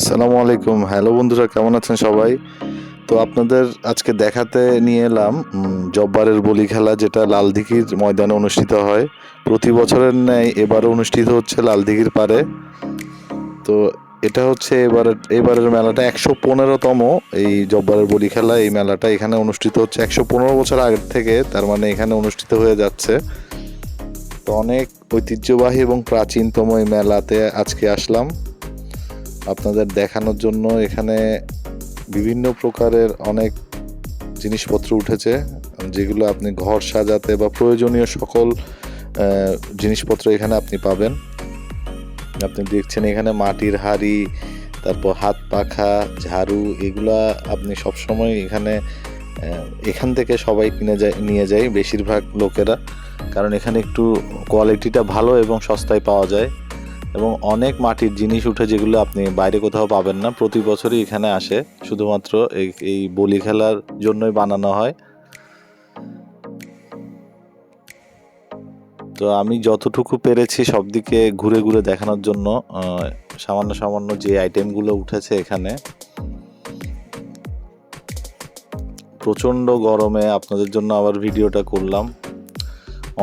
আসসালামু আলাইকুম। হ্যালো বন্ধুরা, কেমন আছেন সবাই? তো আপনাদের আজকে দেখাতে নিয়ে এলাম জব্বারের বলি খেলা যেটা লালদিঘির ময়দানে অনুষ্ঠিত হয়। প্রতি বছরের ন্যায় এবারও অনুষ্ঠিত হচ্ছে লালদিঘির পারে। তো এটা হচ্ছে এবারের এবারের মেলাটা একশো পনেরোতম এই জব্বারের বলি খেলা। এই মেলাটা এখানে অনুষ্ঠিত হচ্ছে একশো পনেরো বছর আগের থেকে, তার মানে এখানে অনুষ্ঠিত হয়ে যাচ্ছে। তো অনেক ঐতিহ্যবাহী এবং প্রাচীনতম এই মেলাতে আজকে আসলাম। আপনাদের দেখানোর জন্য এখানে বিভিন্ন প্রকারের অনেক জিনিসপত্র উঠেছে, যেগুলো আপনি ঘর সাজাতে বা প্রয়োজনীয় সকল জিনিসপত্র এখানে আপনি পাবেন। আপনি দেখছেন এখানে মাটির হাড়ি, তারপর হাত পাখা, ঝাড়ু, এগুলা আপনি সবসময় এখানে এখান থেকে সবাই কিনে যায়, নিয়ে যায় বেশিরভাগ লোকেরা। কারণ এখানে একটু কোয়ালিটিটা ভালো এবং সস্তায় পাওয়া যায়। এবং অনেক মাটির জিনিস উঠে যেগুলো আপনি বাইরে কোথাও পাবেন না, প্রতি বছরই এখানে আসে। শুধুমাত্র এই বলি খেলার জন্যই বানানো হয়। তো আমি যতটুকু পেরেছি সব দিকে ঘুরে ঘুরে দেখানোর জন্য সামান্য সামান্য যে আইটেমগুলো উঠেছে এখানে। প্রচণ্ড গরমে আপনাদের জন্য আবার ভিডিওটা করলাম।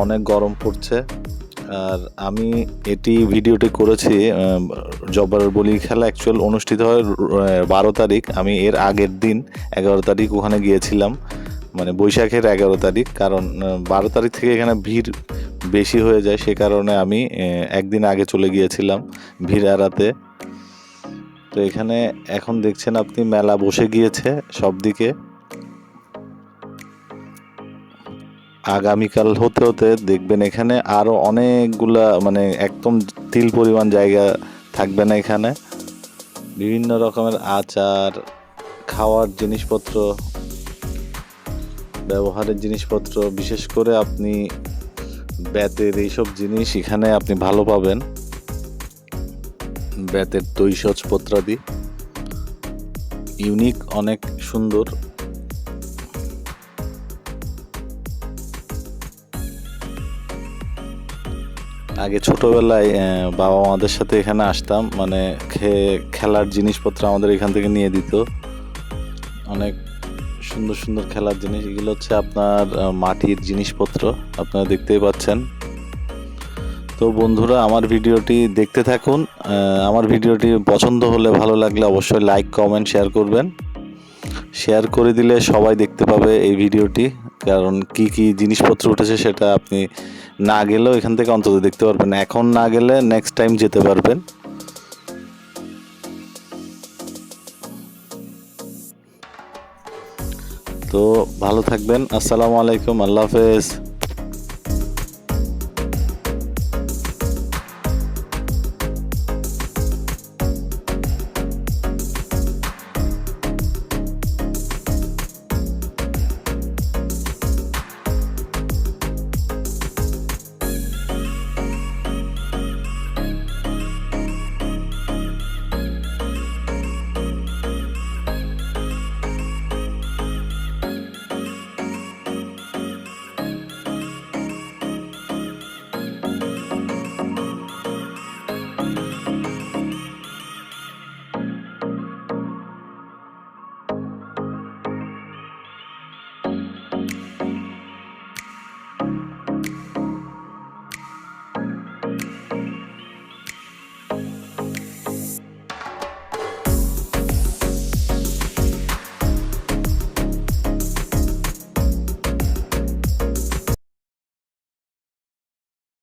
অনেক গরম পড়ছে। আর আমি এটি ভিডিওটি করেছি জব্বার বলি খেলা অ্যাকচুয়াল অনুষ্ঠিত হয় বারো তারিখ। আমি এর আগের দিন এগারো তারিখ ওখানে গিয়েছিলাম মানে বৈশাখের এগারো তারিখ, কারণ বারো তারিখ থেকে এখানে ভিড় বেশি হয়ে যায়, সে কারণে আমি একদিন আগে চলে গিয়েছিলাম ভিড় এড়াতে তো এখানে এখন দেখছেন আপনি, মেলা বসে গিয়েছে সব দিকে আগামীকাল হতে হতে দেখবেন এখানে আরও অনেকগুলা মানে একদম তিল পরিমাণ জায়গা থাকবে না এখানে। বিভিন্ন রকমের আচার, খাওয়ার জিনিসপত্র, ব্যবহারের জিনিসপত্র, বিশেষ করে আপনি বেতের এইসব জিনিস এখানে আপনি ভালো পাবেন। বেতের তৈশজপত্রাদি ইউনিক, অনেক সুন্দর। আগে ছোটবেলায় বাবা মাদের সাথে এখানে আসতাম। মানে খে- খেলার জিনিসপত্র আমাদের এখান থেকে নিয়ে দিত। অনেক সুন্দর সুন্দর খেলার জিনিস। এগুলো হচ্ছে আপনার মাটির জিনিসপত্র। আপনারা দেখতেই পাচ্ছেন। তো বন্ধুরা, আমার ভিডিওটি দেখতে থাকুন। আমার ভিডিওটি পছন্দ হলে ভালো লাগলে অবশ্যই লাইক, কমেন্ট, শেয়ার করবেন। শেয়ার করে দিলে সবাই দেখতে পাবে এই ভিডিওটি। কারণ কি কি জিনিসপত্র উঠেছে সেটা আপনি না গেলেও এখান থেকে অন্তত দেখতে পারবেন। এখন না গেলে নেক্সট টাইম যেতে পারবেন। তো ভালো থাকবেন। আসসালামু আলাইকুম। আল্লাহ হাফেজ।